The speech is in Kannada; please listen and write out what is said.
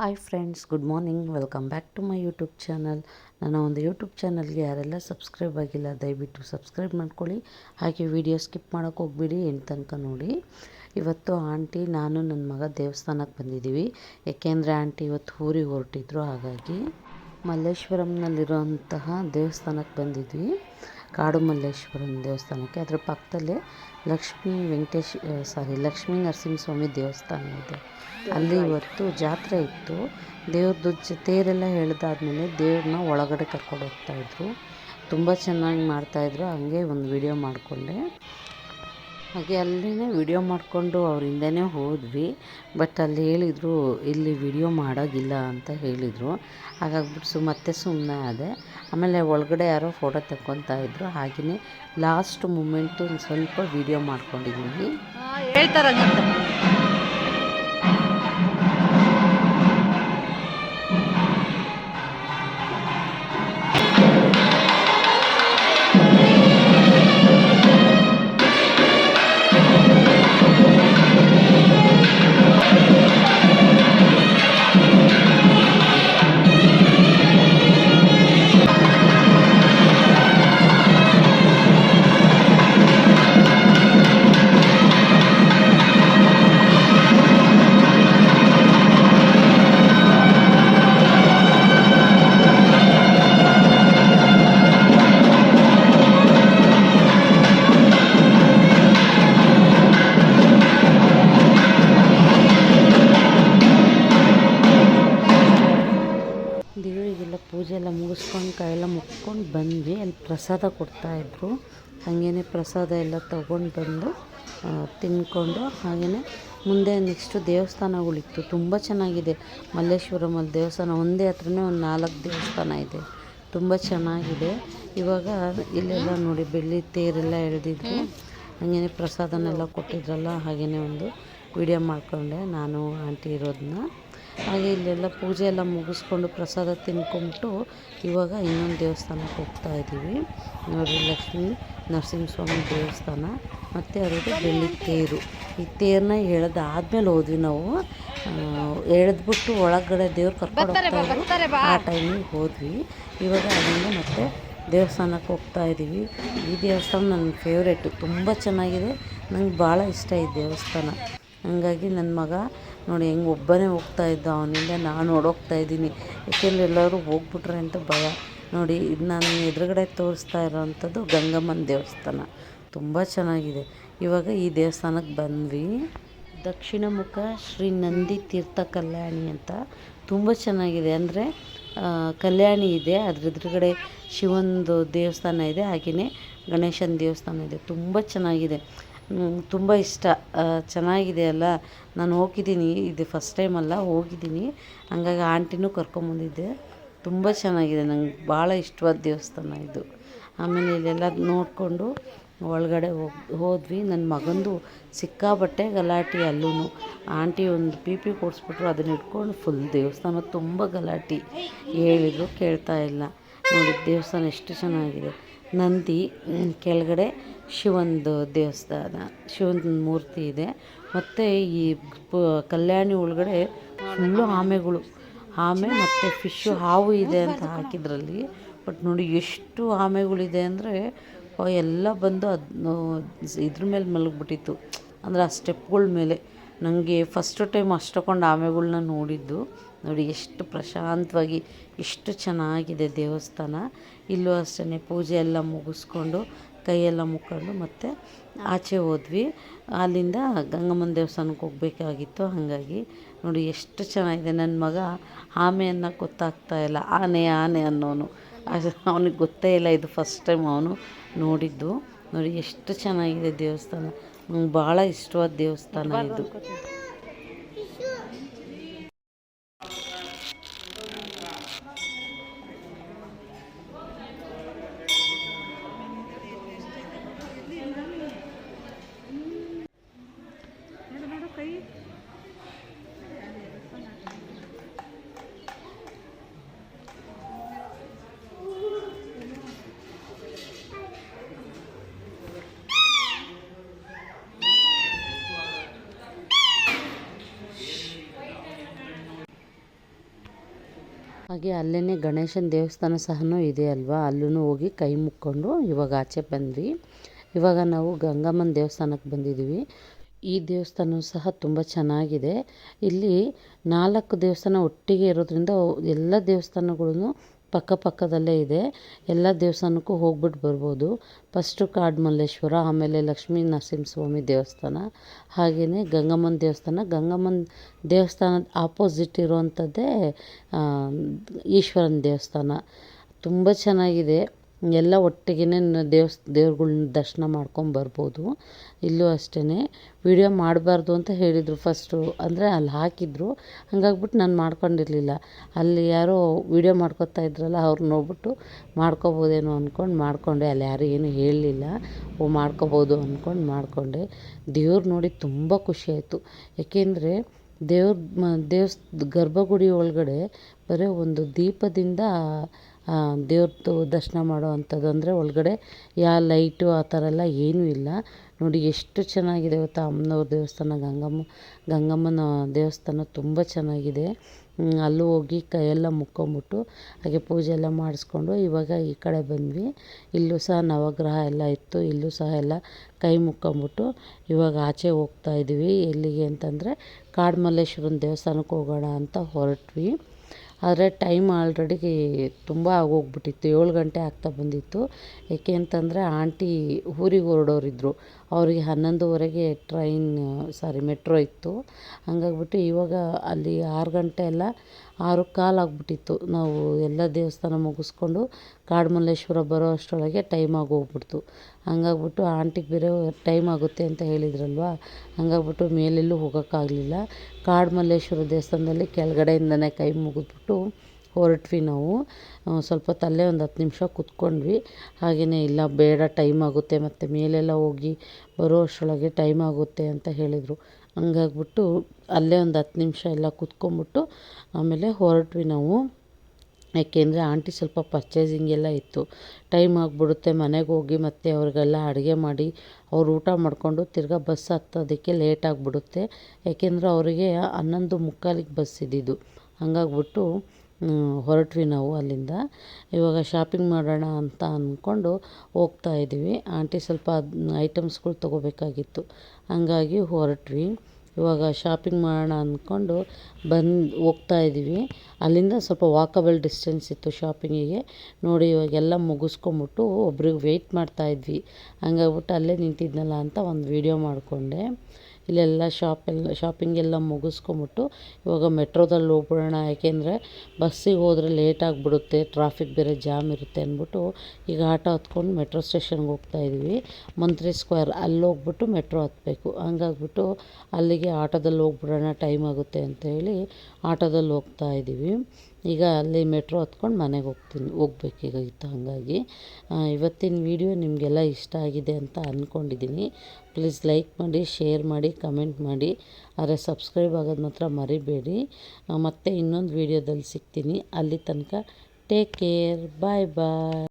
Hi friends good morning welcome back to my YouTube channel ನನ್ನ ಒಂದು ಯೂಟ್ಯೂಬ್ ಚಾನಲ್ಗೆ ಯಾರೆಲ್ಲ ಸಬ್ಸ್ಕ್ರೈಬ್ ಆಗಿಲ್ಲ, ದಯವಿಟ್ಟು ಸಬ್ಸ್ಕ್ರೈಬ್ ಮಾಡ್ಕೊಳ್ಳಿ. ಹಾಗೆ ವಿಡಿಯೋ ಸ್ಕಿಪ್ ಮಾಡೋಕ್ಕೆ ಹೋಗ್ಬಿಡಿ ಎಂಟು ತನಕ ನೋಡಿ. ಇವತ್ತು ಆಂಟಿ, ನಾನು ನನ್ನ ಮಗ ದೇವಸ್ಥಾನಕ್ಕೆ ಬಂದಿದ್ದೀವಿ. ಏಕೆಂದರೆ ಆಂಟಿ ಇವತ್ತು ಊರಿಗೆ ಹೊರಟಿದ್ರು. ಹಾಗಾಗಿ ಮಲ್ಲೇಶ್ವರಂನಲ್ಲಿರುವಂತಹ ದೇವಸ್ಥಾನಕ್ಕೆ ಬಂದಿದ್ವಿ. ಕಾಡು ಮಲ್ಲೇಶ್ವರನ ದೇವಸ್ಥಾನಕ್ಕೆ. ಅದರ ಪಕ್ಕದಲ್ಲೇ ಲಕ್ಷ್ಮೀ ವೆಂಕಟೇಶ್ ಸಾರಿ ಲಕ್ಷ್ಮೀ ನರಸಿಂಹಸ್ವಾಮಿ ದೇವಸ್ಥಾನ ಇದೆ. ಅಲ್ಲಿ ಇವತ್ತು ಜಾತ್ರೆ ಇತ್ತು. ದೇವ್ರದ್ದು ಜ, ತೇರೆಲ್ಲ ಎಳೆದಾದ್ಮೇಲೆ ದೇವ್ರನ್ನ ಒಳಗಡೆ ಕರ್ಕೊಂಡು ಹೋಗ್ತಾಯಿದ್ರು ತುಂಬ ಚೆನ್ನಾಗಿ ಮಾಡ್ತಾಯಿದ್ರು ಹಂಗೆ ಒಂದು ವಿಡಿಯೋ ಮಾಡಿಕೊಂಡೆ. ಹಾಗೆ ಅಲ್ಲೇ ವಿಡಿಯೋ ಮಾಡಿಕೊಂಡು ಅವ್ರ ಹಿಂದೆನೇ ಹೋದ್ವಿ. ಬಟ್ ಅಲ್ಲಿ ಹೇಳಿದರು, ಇಲ್ಲಿ ವಿಡಿಯೋ ಮಾಡೋಗಿಲ್ಲ ಅಂತ ಹೇಳಿದರು. ಹಾಗಾಗ್ಬಿಟ್ಟು ಮತ್ತೆ ಸುಮ್ಮನೆ ಆದೆ. ಆಮೇಲೆ ಒಳಗಡೆ ಯಾರೋ ಫೋಟೋ ತಗೊತಾ ಇದ್ರು. ಹಾಗೆಯೇ ಲಾಸ್ಟ್ ಮೂಮೆಂಟು ಸ್ವಲ್ಪ ವಿಡಿಯೋ ಮಾಡ್ಕೊಂಡಿದ್ದೀನಿ ಪ್ರಸಾದ ಕೊಡ್ತಾಯಿದ್ರು ಹಾಗೇ ಪ್ರಸಾದ ಎಲ್ಲ ತಗೊಂಡು ಬಂದು ತಿನ್ಕೊಂಡು ತಿಂದ್ಕೊಂಡು ಹಾಗೆಯೇ ಮುಂದೆ ನೆಕ್ಸ್ಟು ದೇವಸ್ಥಾನಗಳಿತ್ತು ತುಂಬ ಚೆನ್ನಾಗಿದೆ. ಮಲ್ಲೇಶ್ವರಮಲ್ಲಿ ದೇವಸ್ಥಾನ, ಒಂದೇ ಹತ್ರನೇ ಒಂದು ನಾಲ್ಕು ದೇವಸ್ಥಾನ ಇದೆ. ತುಂಬ ಚೆನ್ನಾಗಿದೆ. ಇವಾಗ ಇಲ್ಲೆಲ್ಲ ನೋಡಿ, ಬೆಳ್ಳಿ ತೇರೆಲ್ಲ ಎಳೆದಿದ್ರು. ಹಾಗೇ ಪ್ರಸಾದನೆಲ್ಲ ಕೊಟ್ಟಿದ್ರಲ್ಲ ಹಾಗೆಯೇ ಒಂದು ವಿಡಿಯೋ ಮಾಡಿಕೊಂಡೆ ನಾನು, ಆಂಟಿ ಇರೋದನ್ನ ಹಾಗೆ ಇಲ್ಲೆಲ್ಲ ಪೂಜೆ ಎಲ್ಲ ಮುಗಿಸ್ಕೊಂಡು ಪ್ರಸಾದ ತಿನ್ಕೊಂಬಿಟ್ಟು ಇವಾಗ ಇನ್ನೊಂದು ದೇವಸ್ಥಾನಕ್ಕೆ ಹೋಗ್ತಾ ಇದ್ದೀವಿ. ನೋಡಿ ಲಕ್ಷ್ಮೀ ನರಸಿಂಹಸ್ವಾಮಿ ದೇವಸ್ಥಾನ ಮತ್ತು ಅದರದ್ದು ಬೆಳ್ಳಿ ತೇರು. ಈ ತೇರನ್ನ ಎಳೆದಾದ್ಮೇಲೆ ಹೋದ್ವಿ ನಾವು. ಎಳೆದ್ಬಿಟ್ಟು ಒಳಗಡೆ ದೇವ್ರು ಕರ್ಕೊಂಡು ಹೋಗ್ತಾ ಇದ್ರು. ಆ ಟೈಮಿಗೆ ಹೋದ್ವಿ. ಇವಾಗ ಅಲ್ಲಿಂದ ಮತ್ತೆ ದೇವಸ್ಥಾನಕ್ಕೆ ಹೋಗ್ತಾ ಇದ್ದೀವಿ. ಈ ದೇವಸ್ಥಾನ ನನ್ನ ಫೇವ್ರೇಟು ತುಂಬ ಚೆನ್ನಾಗಿದೆ. ನಂಗೆ ಭಾಳ ಇಷ್ಟ ಈ ದೇವಸ್ಥಾನ. ಹಂಗಾಗಿ ನನ್ನ ಮಗ ನೋಡಿ ಹೆಂಗೆ ಒಬ್ಬನೇ ಹೋಗ್ತಾ ಇದ್ದ ಅವನಿಂದ ನಾನು ಓಡೋಗ್ತಾ ಇದ್ದೀನಿ. ಏಕೆಂದರೆ ಎಲ್ಲರೂ ಹೋಗ್ಬಿಟ್ರೆ ಅಂತ ಭಯ. ನೋಡಿ, ಇದು ನಾನು ಎದುರುಗಡೆ ತೋರಿಸ್ತಾ ಇರೋವಂಥದ್ದು ಗಂಗಮ್ಮನ ದೇವಸ್ಥಾನ. ತುಂಬ ಚೆನ್ನಾಗಿದೆ. ಇವಾಗ ಈ ದೇವಸ್ಥಾನಕ್ಕೆ ಬಂದ್ವಿ. ದಕ್ಷಿಣ ಮುಖ ಶ್ರೀ ನಂದಿ ತೀರ್ಥ ಕಲ್ಯಾಣಿ ಅಂತ. ತುಂಬ ಚೆನ್ನಾಗಿದೆ. ಅಂದರೆ ಕಲ್ಯಾಣಿ ಇದೆ. ಅದ್ರ ಎದುರುಗಡೆ ಶಿವಂದು ದೇವಸ್ಥಾನ ಇದೆ. ಹಾಗೆಯೇ ಗಣೇಶನ ದೇವಸ್ಥಾನ ಇದೆ. ತುಂಬ ಚೆನ್ನಾಗಿದೆ. ತುಂಬ ಇಷ್ಟ. ಚೆನ್ನಾಗಿದೆ ಅಲ್ಲ? ನಾನು ಹೋಗಿದ್ದೀನಿ. ಇದು ಫಸ್ಟ್ ಟೈಮ್ ಅಲ್ಲ, ಹೋಗಿದ್ದೀನಿ. ಹಂಗಾಗಿ ಆಂಟಿನೂ ಕರ್ಕೊಂಬಂದಿದ್ದೆ ತುಂಬ ಚೆನ್ನಾಗಿದೆ. ನಂಗೆ ಭಾಳ ಇಷ್ಟವಾದ ದೇವಸ್ಥಾನ ಇದು. ಆಮೇಲೆ ಇಲ್ಲೆಲ್ಲ ನೋಡಿಕೊಂಡು ಒಳಗಡೆ ಹೋಗಿ, ಹೋದ್ವಿ. ನನ್ನ ಮಗಂದು ಸಿಕ್ಕಾಬಟ್ಟೆ ಗಲಾಟೆ ಅಲ್ಲೂ ಆಂಟಿ ಒಂದು ಪಿ ಪಿ ಕೊಡಿಸ್ಬಿಟ್ರು. ಅದನ್ನ ಇಟ್ಕೊಂಡು ಫುಲ್ ದೇವಸ್ಥಾನ ತುಂಬ ಗಲಾಟೆ. ಹೇಳಿದ್ರು, ಕೇಳ್ತಾ ಇಲ್ಲ. ನೋಡಿ, ದೇವಸ್ಥಾನ ಎಷ್ಟು ಚೆನ್ನಾಗಿದೆ. ನಂದಿ ಕೆಳಗಡೆ ಶಿವಂದು ದೇವಸ್ಥಾನ ಶಿವನ ಮೂರ್ತಿ ಇದೆ. ಮತ್ತು ಈ ಪ- ಕಲ್ಯಾಣಿ ಒಳಗಡೆ ಫುಲ್ಲು ಆಮೆಗಳು. ಆಮೆ ಮತ್ತು ಫಿಶ್ಶು ಹಾವು ಇದೆ ಅಂತ ಹಾಕಿದ್ರಲ್ಲಿ. ಬಟ್ ನೋಡಿ ಎಷ್ಟು ಆಮೆಗಳಿದೆ ಅಂದರೆ ಎಲ್ಲ ಬಂದು ಅದು ಇದ್ರ ಮೇಲೆ ಮಲಗಿಬಿಟ್ಟಿತ್ತು. ಅಂದರೆ ಆ ಸ್ಟೆಪ್ಗಳ ಮೇಲೆ. ನನಗೆ ಫಸ್ಟ್ ಟೈಮ್ ಅಷ್ಟೊಂದು ಆಮೆಗಳನ್ನ ನೋಡಿದ್ದು. ನೋಡಿ, ಎಷ್ಟು ಪ್ರಶಾಂತವಾಗಿ, ಎಷ್ಟು ಚೆನ್ನಾಗಿದೆ ದೇವಸ್ಥಾನ. ಇಲ್ಲೂ ಅಷ್ಟೇ ಪೂಜೆ ಎಲ್ಲ ಮುಗಿಸ್ಕೊಂಡು, ಕೈಯೆಲ್ಲ ಮುಕ್ಕೊಂಡು ಮತ್ತೆ ಆಚೆ ಹೋದ್ವಿ. ಅಲ್ಲಿಂದ ಗಂಗಮ್ಮನ ದೇವಸ್ಥಾನಕ್ಕೆ ಹೋಗಬೇಕಾಗಿತ್ತು, ಹಾಗಾಗಿ. ನೋಡಿ, ಎಷ್ಟು ಚೆನ್ನಾಗಿದೆ. ನನ್ನ ಮಗ ಆಮೆಯನ್ನು ಗೊತ್ತಾಗ್ತಾ ಇಲ್ಲ. ಆನೆ ಆನೆ ಅನ್ನೋನು. ಅವನಿಗೆ ಗೊತ್ತೇ ಇಲ್ಲ. ಇದು ಫಸ್ಟ್ ಟೈಮ್ ಅವನು ನೋಡಿದ್ದು. ನೋಡಿ, ಎಷ್ಟು ಚೆನ್ನಾಗಿದೆ ದೇವಸ್ಥಾನ. ನಂಗೆ ಭಾಳ ಇಷ್ಟವಾದ ದೇವಸ್ಥಾನ ಇದು. ಹಾಗೆ ಅಲ್ಲೇ ಗಣೇಶನ ದೇವಸ್ಥಾನ ಸಹ ಇದೆ ಅಲ್ವಾ? ಅಲ್ಲೂ ಹೋಗಿ ಕೈ ಮುಕ್ಕೊಂಡು ಇವಾಗ ಆಚೆ ಬಂದ್ವಿ. ಇವಾಗ ನಾವು ಗಂಗಮ್ಮನ ದೇವಸ್ಥಾನಕ್ಕೆ ಬಂದಿದ್ದೀವಿ. ಈ ದೇವಸ್ಥಾನ ಸಹ ತುಂಬ ಚೆನ್ನಾಗಿದೆ. ಇಲ್ಲಿ ನಾಲ್ಕು ದೇವಸ್ಥಾನ ಒಟ್ಟಿಗೆ ಇರೋದ್ರಿಂದ ಎಲ್ಲ ದೇವಸ್ಥಾನಗಳೂ ಪಕ್ಕ ಪಕ್ಕದಲ್ಲೇ ಇದೆ. ಎಲ್ಲ ದೇವಸ್ಥಾನಕ್ಕೂ ಹೋಗ್ಬಿಟ್ಟು ಬರ್ಬೋದು. ಫಸ್ಟು ಕಾಡುಮಲ್ಲೇಶ್ವರ ಆಮೇಲೆ ಲಕ್ಷ್ಮೀ ನರಸಿಂಹಸ್ವಾಮಿ ದೇವಸ್ಥಾನ ಹಾಗೆಯೇ ಗಂಗಮ್ಮನ ದೇವಸ್ಥಾನ. ಗಂಗಮ್ಮನ ದೇವಸ್ಥಾನದ ಆಪೋಸಿಟ್ ಇರುವಂಥದ್ದೇ ಈಶ್ವರನ ದೇವಸ್ಥಾನ. ತುಂಬ ಚೆನ್ನಾಗಿದೆ. ಎಲ್ಲ ಒಟ್ಟಿಗೆ ದೇವಸ್, ದೇವ್ರುಗಳ್ನ ದರ್ಶನ ಮಾಡ್ಕೊಂಬರ್ಬೋದು ಇಲ್ಲೂ ಅಷ್ಟೇ ವೀಡಿಯೋ ಮಾಡಬಾರ್ದು ಅಂತ ಹೇಳಿದರು ಫಸ್ಟು. ಅಂದರೆ ಅಲ್ಲಿ ಹಾಕಿದ್ರು. ಹಂಗಾಗ್ಬಿಟ್ಟು ನಾನು ಮಾಡ್ಕೊಂಡಿರಲಿಲ್ಲ. ಅಲ್ಲಿ ಯಾರೋ ವೀಡಿಯೋ ಮಾಡ್ಕೊತಾ ಇದ್ರಲ್ಲ ಅವ್ರು ನೋಡ್ಬಿಟ್ಟು ಮಾಡ್ಕೊಬೋದೇನೋ ಅಂದ್ಕೊಂಡು ಮಾಡಿಕೊಂಡೆ. ಅಲ್ಲಿ ಯಾರೂ ಏನೂ ಹೇಳಲಿಲ್ಲ. ಓ, ಮಾಡ್ಕೊಬೋದು ಅಂದ್ಕೊಂಡು ಮಾಡಿಕೊಂಡೆ. ದೇವ್ರು ನೋಡಿ ತುಂಬ ಖುಷಿಯಾಯಿತು ಏಕೆಂದರೆ ದೇವ್ರ ದೇವಸ್, ಗರ್ಭಗುಡಿ ಒಳಗಡೆ ಬರೀ ಒಂದು ದೀಪದಿಂದ ದೇವ್ರದ್ದು ದರ್ಶನ ಮಾಡೋ ಅಂಥದ್ದು ಅಂದರೆ ಒಳಗಡೆ ಯಾವ ಲೈಟು ಆ ಥರ ಎಲ್ಲ ಏನೂ ಇಲ್ಲ. ನೋಡಿ ಎಷ್ಟು ಚೆನ್ನಾಗಿದೆ ಗೊತ್ತಾ ಅಮ್ಮನವ್ರ ದೇವಸ್ಥಾನ, ಗಂಗಮ್ಮ, ಗಂಗಮ್ಮನ ದೇವಸ್ಥಾನ ತುಂಬ ಚೆನ್ನಾಗಿದೆ. ಅಲ್ಲೂ ಹೋಗಿ ಕೈಯೆಲ್ಲ ಮುಕ್ಕೊಂಬಿಟ್ಟು ಹಾಗೆ ಪೂಜೆ ಎಲ್ಲ ಮಾಡಿಸ್ಕೊಂಡು ಇವಾಗ ಈ ಕಡೆ ಬಂದ್ವಿ. ಇಲ್ಲೂ ಸಹ ನವಗ್ರಹ ಎಲ್ಲ ಇತ್ತು. ಇಲ್ಲೂ ಸಹ ಎಲ್ಲ ಕೈ ಮುಕ್ಕೊಂಬಿಟ್ಟು ಇವಾಗ ಆಚೆ ಹೋಗ್ತಾ ಇದ್ದೀವಿ. ಎಲ್ಲಿಗೆ ಅಂತಂದರೆ ಕಾಡುಮಲ್ಲೇಶ್ವರನ ದೇವಸ್ಥಾನಕ್ಕೆ ಹೋಗೋಣ ಅಂತ ಹೊರಟ್ವಿ. ಆದರೆ ಟೈಮ್ ಆಲ್ರೆಡಿ ತುಂಬ ಆಗೋಗ್ಬಿಟ್ಟಿತ್ತು ಏಳು ಗಂಟೆ ಆಗ್ತಾ ಬಂದಿತ್ತು. ಏಕೆ ಅಂತಂದರೆ ಆಂಟಿ ಊರಿಗೆ ಹೊರಡೋರಿದ್ರು. ಅವರಿಗೆ ಹನ್ನೊಂದುವರೆಗೆ ಟ್ರೈನ್, ಸಾರಿ ಮೆಟ್ರೋ ಇತ್ತು. ಹಂಗಾಗ್ಬಿಟ್ಟು ಇವಾಗ ಅಲ್ಲಿ ಆರು ಗಂಟೆ ಎಲ್ಲ ಆರು ಕಾಲು ಆಗಿಬಿಟ್ಟಿತ್ತು. ನಾವು ಎಲ್ಲ ದೇವಸ್ಥಾನ ಮುಗಿಸ್ಕೊಂಡು ಕಾಡುಮಲ್ಲೇಶ್ವರ ಬರೋ ಅಷ್ಟರೊಳಗೆ ಟೈಮ್ ಆಗೋಗ್ಬಿಡ್ತು. ಹಂಗಾಗ್ಬಿಟ್ಟು ಆಂಟಿಗೆ ಬೇರೆ ಟೈಮ್ ಆಗುತ್ತೆ ಅಂತ ಹೇಳಿದ್ರಲ್ವ? ಹಂಗಾಗ್ಬಿಟ್ಟು ಮೇಲೆಲ್ಲೂ ಹೋಗೋಕ್ಕಾಗಲಿಲ್ಲ. ಕಾಡುಮಲ್ಲೇಶ್ವರ ದೇವಸ್ಥಾನದಲ್ಲಿ ಕೆಳಗಡೆಯಿಂದನೇ ಕೈ ಮುಗಿದ್ಬಿಟ್ಟು ಹೊರಟ್ವಿ ನಾವು. ಸ್ವಲ್ಪ ಅಲ್ಲೇ ಒಂದು ಹತ್ತು ನಿಮಿಷ ಕುತ್ಕೊಂಡ್ವಿ. ಹಾಗೆಯೇ ಇಲ್ಲ, ಬೇಡ ಟೈಮ್ ಆಗುತ್ತೆ. ಮತ್ತು ಮೇಲೆಲ್ಲ ಹೋಗಿ ಬರೋ ಅಷ್ಟರೊಳಗೆ ಟೈಮ್ ಆಗುತ್ತೆ ಅಂತ ಹೇಳಿದರು. ಹಂಗಾಗ್ಬಿಟ್ಟು ಅಲ್ಲೇ ಒಂದು ಹತ್ತು ನಿಮಿಷ ಎಲ್ಲ ಕೂತ್ಕೊಂಬಿಟ್ಟು ಆಮೇಲೆ ಹೊರಟ್ವಿ ನಾವು. ಯಾಕೆಂದರೆ ಆಂಟಿ ಸ್ವಲ್ಪ ಪರ್ಚೇಸಿಂಗ್ ಎಲ್ಲ ಇತ್ತು. ಟೈಮ್ ಆಗಿಬಿಡುತ್ತೆ, ಮನೆಗೆ ಹೋಗಿ ಮತ್ತೆ ಅವ್ರಿಗೆಲ್ಲ ಅಡುಗೆ ಮಾಡಿ ಅವ್ರು ಊಟ ಮಾಡಿಕೊಂಡು ತಿರ್ಗಾ ಬಸ್ ಹತ್ತೋದಕ್ಕೆ ಲೇಟ್ ಆಗಿಬಿಡುತ್ತೆ. ಯಾಕೆಂದರೆ ಅವರಿಗೆ ಹನ್ನೊಂದು ಮುಕ್ಕಾಲಿಗೆ ಬಸ್ ಇದ್ದಿದ್ದು. ಹಂಗಾಗ್ಬಿಟ್ಟು ಹೊರಟ್ವಿ ನಾವು ಅಲ್ಲಿಂದ. ಇವಾಗ ಶಾಪಿಂಗ್ ಮಾಡೋಣ ಅಂತ ಅಂದ್ಕೊಂಡು ಹೋಗ್ತಾ ಇದ್ದೀವಿ. ಆಂಟಿ ಸ್ವಲ್ಪ ಐಟಮ್ಸ್ಗಳು ತೊಗೋಬೇಕಾಗಿತ್ತು. ಹಂಗಾಗಿ ಹೊರಟ್ವಿ. ಇವಾಗ ಶಾಪಿಂಗ್ ಮಾಡೋಣ ಅಂದ್ಕೊಂಡು ಬಂದು ಹೋಗ್ತಾ ಇದ್ದೀವಿ. ಅಲ್ಲಿಂದ ಸ್ವಲ್ಪ ವಾಕಬಲ್ ಡಿಸ್ಟೆನ್ಸ್ ಇತ್ತು ಶಾಪಿಂಗಿಗೆ ನೋಡಿ ಇವಾಗೆಲ್ಲ ಮುಗಿಸ್ಕೊಂಬಿಟ್ಟು ಒಬ್ರಿಗೆ ವೆಯ್ಟ್ ಮಾಡ್ತಾಯಿದ್ವಿ ಹಂಗಾಗ್ಬಿಟ್ಟು ಅಲ್ಲೇ ನಿಂತಿದ್ನಲ್ಲ ಅಂತ ಒಂದು ವೀಡಿಯೋ ಮಾಡಿಕೊಂಡೆ. ಇಲ್ಲೆಲ್ಲ ಶಾಪೆಲ್ಲ ಶಾಪಿಂಗ್ ಎಲ್ಲ ಮುಗಿಸ್ಕೊಂಬಿಟ್ಟು ಇವಾಗ ಮೆಟ್ರೋದಲ್ಲಿ ಹೋಗ್ಬಿಡೋಣ. ಯಾಕೆಂದರೆ ಬಸ್ಸಿಗೆ ಹೋದರೆ ಲೇಟ್ ಆಗಿಬಿಡುತ್ತೆ ಟ್ರಾಫಿಕ್ ಬೇರೆ ಜಾಮ್ ಇರುತ್ತೆ ಅಂದ್ಬಿಟ್ಟು ಈಗ ಆಟೋ ಹತ್ಕೊಂಡು ಮೆಟ್ರೋ ಸ್ಟೇಷನ್ಗೆ ಹೋಗ್ತಾಯಿದ್ವಿ ಮಂತ್ರಿ ಸ್ಕ್ವೇರ್ ಅಲ್ಲಿ ಹೋಗ್ಬಿಟ್ಟು ಮೆಟ್ರೋ ಹತ್ತಬೇಕು ಹಂಗಾಗ್ಬಿಟ್ಟು ಅಲ್ಲಿಗೆ ಆಟೋದಲ್ಲಿ ಹೋಗ್ಬಿಡೋಣ ಟೈಮ್ ಆಗುತ್ತೆ ಅಂತ ಹೇಳಿ ಆಟೋದಲ್ಲಿ ಹೋಗ್ತಾ ಇದ್ದೀವಿ. ಈಗ ಅಲ್ಲಿ ಮೆಟ್ರೋ ಹತ್ಕೊಂಡು ಮನೆಗೆ ಹೋಗ್ತೀನಿ ಹೋಗ್ಬೇಕಾಗಿತ್ತು ಹಾಗಾಗಿ. ಇವತ್ತಿನ ವೀಡಿಯೋ ನಿಮಗೆಲ್ಲ ಇಷ್ಟ ಆಗಿದೆ ಅಂತ ಅಂದ್ಕೊಂಡಿದ್ದೀನಿ ಪ್ಲೀಸ್ ಲೈಕ್ ಮಾಡಿ, ಶೇರ್ ಮಾಡಿ, ಕಮೆಂಟ್ ಮಾಡಿ. ಆದರೆ ಸಬ್ಸ್ಕ್ರೈಬ್ ಆಗೋದು ಮಾತ್ರ ಮರಿಬೇಡಿ. ಮತ್ತೆ ಇನ್ನೊಂದು ವೀಡಿಯೋದಲ್ಲಿ ಸಿಗ್ತೀನಿ. ಅಲ್ಲಿ ತನಕ ಟೇಕ್ ಕೇರ್, ಬಾಯ್ ಬಾಯ್.